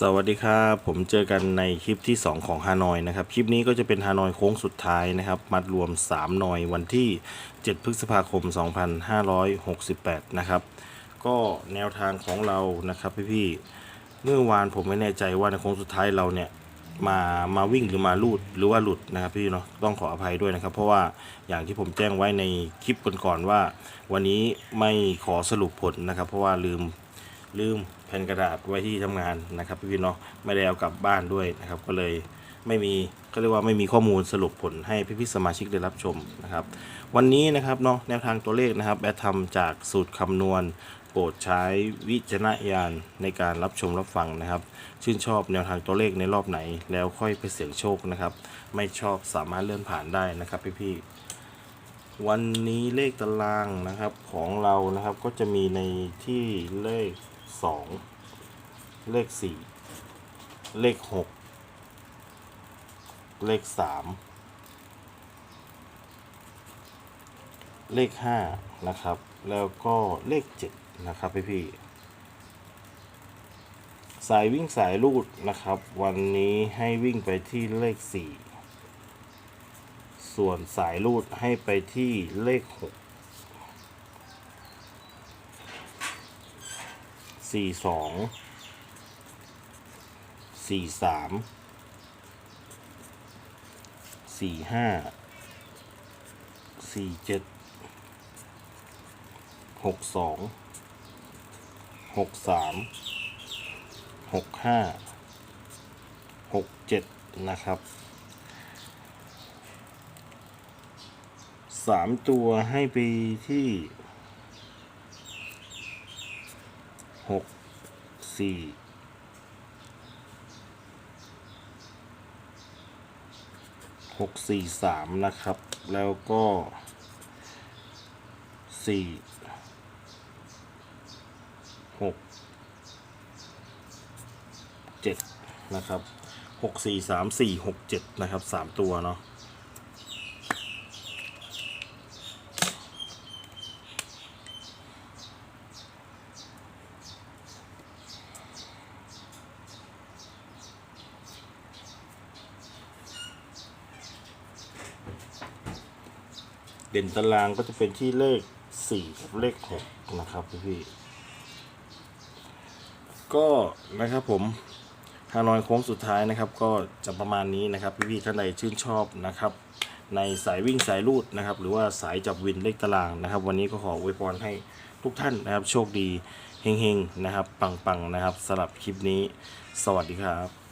สวัสดีครับ ผมเจอกันในคลิปที่ 2 ของฮานอยนะครับ คลิปนี้ก็จะเป็นฮานอยโค้งสุดท้ายนะครับ มัดรวม 3 หน่อยวันที่ 7 พฤษภาคม 2568 นะครับ ก็แนวทางของเรานะครับพี่ๆเมื่อวานผมไม่แน่ใจว่าในโค้งสุดท้ายเราเนี่ยมามาวิ่งหรือมาลูดหรือว่าหลุดนะครับพี่เนาะต้องขออภัยด้วยนะครับ เพราะว่าอย่างที่ผมแจ้งไว้ในคลิปก่อนๆว่า วันนี้ไม่ขอสรุปผลนะครับ เพราะว่าลืม ลืมแผ่นกระดาษไว้ที่ทำงานนะครับพี่ๆเนาะไม่ได้เอากลับบ้านด้วยนะครับ ก็เลยไม่มีก็เรียกว่าไม่มีข้อมูลสรุปผลให้พี่ๆสมาชิกได้รับชมนะครับ วันนี้นะครับเนาะแนวทางตัวเลขนะครับแอดทำจากสูตรคำนวณโปรดใช้วิจารณญาณในการรับชมรับฟังนะครับ ชื่นชอบแนวทางตัวเลขในรอบไหน แล้วค่อยไปเสี่ยงโชคนะครับ ไม่ชอบสามารถเลื่อนผ่านได้นะครับพี่ๆ วันนี้เลขตารางนะครับของเรานะครับก็จะมีในที่เลข 2 เลข 4 เลข 6 เลข 3 เลข 5 นะครับ แล้วก็เลข 7 นะครับพี่พี่สายวิ่งสายลูดนะครับ วันนี้ให้วิ่งไปที่เลข 4 ส่วนสายลูดให้ไปที่เลข6สี่สองสี่สามสี่ห้าสี่เจ็ดหกสองหกสามหกห้าหกเจ็ดนะครับ สามตัวให้ไปที่หกสี่หกสี่สามนะครับ แล้วก็สี่หกเจ็ดนะครับหกสี่สามสี่หกเจ็ดนะครับสามตัวเนาะ ด่นตารางก็จะเป็นที่เลขสี่กับเลขหกนะครับพี่พี่ก็นะครับผมฮานอยโค้งสุดท้ายนะครับ ก็จะประมาณนี้นะครับพี่พี่ๆท่านใดชื่นชอบนะครับ ในสายวิ่งสายลูดนะครับ หรือว่าสายจับวินเลขตารางนะครับ วันนี้ก็ขออวยพรให้ทุกท่านนะครับ โชคดีเฮงๆนะครับ ปังๆนะครับสำหรับคลิปนี้ สวัสดีครับ